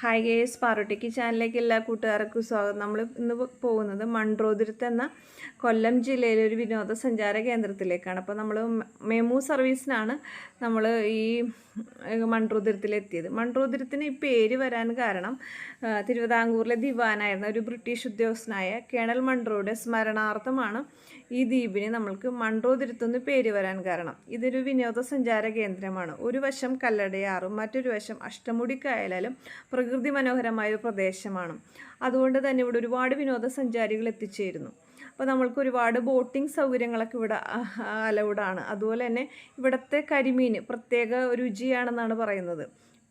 Hi guys പാറോട്ടിക്ക് ചാനലിലേക്ക് എല്ലാ കൂട്ടുകാർക്കും സ്വാഗതം. നമ്മൾ ഇന്ന് പോകുന്നത് മൺട്രോതുരുത്ത് എന്ന കൊല്ലം ജില്ലയിലെ ഒരു വിനോദസഞ്ചാര കേന്ദ്രത്തിലേക്കാണ്. അപ്പോൾ നമ്മൾ മെമു സർവീസിനാണ് നമ്മൾ ഈ മൺട്രോതുരത്തിലെത്തിയത് മൺട്രോതുരത്തിന് ഈ പേര് വരാൻ കാരണം തിരുവിതാംകൂറിലെ ദിവാനായിരുന്ന ഒരു ബ്രിട്ടീഷ് ഉദ്യോഗസ്ഥനായ കേണൽ മൺറോയുടെ സ്മരണാർത്ഥമാണ് ഈ ദ്വീപിന് നമ്മൾക്ക് മൺട്രോതുരുത്തെന്ന് പേര് വരാൻ കാരണം. ഇതൊരു വിനോദസഞ്ചാര കേന്ദ്രമാണ്. ഒരു വശം കല്ലടയാറും മറ്റൊരു വശം അഷ്ടമുടി കായലാലും പ്രകൃതി മനോഹരമായ ഒരു പ്രദേശമാണ്. അതുകൊണ്ട് തന്നെ ഇവിടെ ഒരുപാട് വിനോദസഞ്ചാരികൾ എത്തിച്ചേരുന്നു. അപ്പോൾ നമ്മൾക്ക് ഒരുപാട് ബോട്ടിംഗ് സൗകര്യങ്ങളൊക്കെ ഇവിടെ അലൗഡാണ്. അതുപോലെ തന്നെ ഇവിടുത്തെ കരിമീൻ പ്രത്യേക രുചിയാണെന്നാണ് പറയുന്നത്.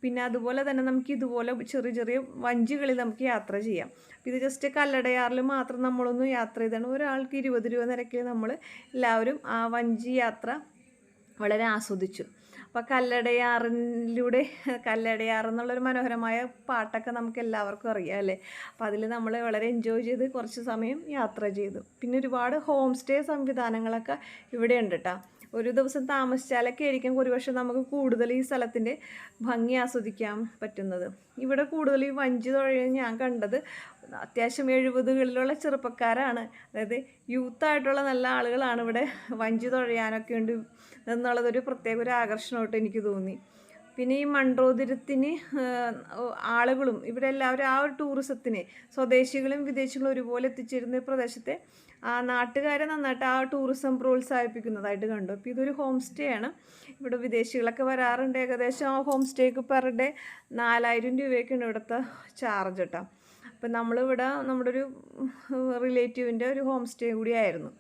പിന്നെ അതുപോലെ തന്നെ നമുക്ക് ഇതുപോലെ ചെറിയ ചെറിയ വഞ്ചികളിൽ നമുക്ക് യാത്ര ചെയ്യാം. ഇത് ജസ്റ്റ് കല്ലടയാറിൽ മാത്രം നമ്മളൊന്ന് യാത്ര ചെയ്താണ്. ഒരാൾക്ക് ഇരുപത് രൂപ നിരക്കിൽ നമ്മൾ എല്ലാവരും ആ വഞ്ചി യാത്ര വളരെ ആസ്വദിച്ചു. അപ്പോൾ കല്ലടയാറിലൂടെ കല്ലടയാർ എന്നുള്ളൊരു മനോഹരമായ പാട്ടൊക്കെ നമുക്ക് എല്ലാവർക്കും അറിയാം അല്ലേ? അപ്പോൾ അതിൽ നമ്മൾ വളരെ എൻജോയ് ചെയ്ത് കുറച്ച് സമയം യാത്ര ചെയ്തു. പിന്നെ ഒരുപാട് ഹോം സ്റ്റേ സംവിധാനങ്ങളൊക്കെ ഇവിടെ ഉണ്ട് കേട്ടോ ഒരു ദിവസം താമസിച്ചാലൊക്കെ ആയിരിക്കും ഒരുപക്ഷെ നമുക്ക് കൂടുതൽ ഈ സ്ഥലത്തിന്റെ ഭംഗി ആസ്വദിക്കാൻ പറ്റുന്നത്. ഇവിടെ കൂടുതൽ ഈ വഞ്ചി തുഴയും ഞാൻ കണ്ടത് അത്യാവശ്യം എഴുപതുകളിലുള്ള ചെറുപ്പക്കാരാണ്. അതായത് യൂത്തായിട്ടുള്ള നല്ല ആളുകളാണ് ഇവിടെ വഞ്ചി തുഴയാനൊക്കെ ഉണ്ട് എന്നുള്ളതൊരു പ്രത്യേക ഒരു ആകർഷണമായിട്ട് എനിക്ക് തോന്നി. പിന്നെ ഈ മൺറോതിരത്തിന് ആളുകളും ഇവിടെ എല്ലാവരും ആ ഒരു ടൂറിസത്തിന് സ്വദേശികളും വിദേശികളും ഒരുപോലെ എത്തിച്ചേരുന്ന പ്രദേശത്തെ ആ നാട്ടുകാരെ നന്നായിട്ട് ആ ടൂറിസം പ്രോത്സാഹിപ്പിക്കുന്നതായിട്ട് കണ്ടു. അപ്പോൾ ഇതൊരു ഹോം സ്റ്റേ ആണ്. ഇവിടെ വിദേശികളൊക്കെ വരാറുണ്ട്. ഏകദേശം ആ ഹോം സ്റ്റേക്ക് പെർ ഡേ നാലായിരം രൂപയൊക്കെയാണ് ഇവിടുത്തെ ചാർജ് കേട്ടോ അപ്പം നമ്മളിവിടെ നമ്മുടെ ഒരു റിലേറ്റീവിന്റെ ഒരു ഹോം സ്റ്റേ കൂടിയായിരുന്നു.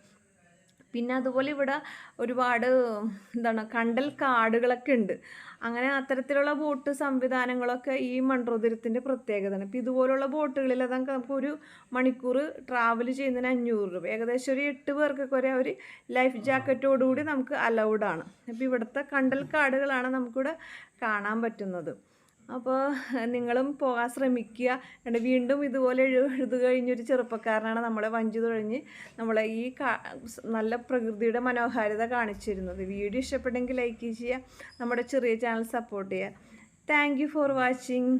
പിന്നെ അതുപോലെ ഇവിടെ ഒരുപാട് എന്താണ് കണ്ടൽ കാടുകളൊക്കെ ഉണ്ട്. അങ്ങനെ അത്തരത്തിലുള്ള ബോട്ട് സംവിധാനങ്ങളൊക്കെ ഈ മൺറോതിരത്തിന്റെ പ്രത്യേകതയാണ്. ഇപ്പോൾ ഇതുപോലുള്ള ബോട്ടുകളിൽ അതൊക്കെ നമുക്ക് ഒരു മണിക്കൂർ ട്രാവൽ ചെയ്യുന്നതിന് അഞ്ഞൂറ് രൂപ. ഏകദേശം ഒരു എട്ട് പേർക്കൊക്കെ ഒരു ഒരു ലൈഫ് ജാക്കറ്റോടുകൂടി നമുക്ക് അലൗഡാണ് അപ്പോൾ ഇവിടുത്തെ കണ്ടൽ കാടുകളാണ് നമുക്കിവിടെ കാണാൻ പറ്റുന്നത്. അപ്പോൾ നിങ്ങളും പോകാൻ ശ്രമിക്കുക. എന്നിട്ട് വീണ്ടും ഇതുപോലെ എഴു- എഴുതു കഴിഞ്ഞൊരു ചെറുപ്പക്കാരനാണ് നമ്മളെ വഞ്ചി തുഴഞ്ഞ് നമ്മളെ ഈ നല്ല പ്രകൃതിയുടെ മനോഹാരിത കാണിച്ചിരുന്നത്. വീഡിയോ ഇഷ്ടപ്പെട്ടെങ്കിൽ ലൈക്ക് ചെയ്യുക. നമ്മുടെ ചെറിയ ചാനൽ സപ്പോർട്ട് ചെയ്യുക. Thank for watching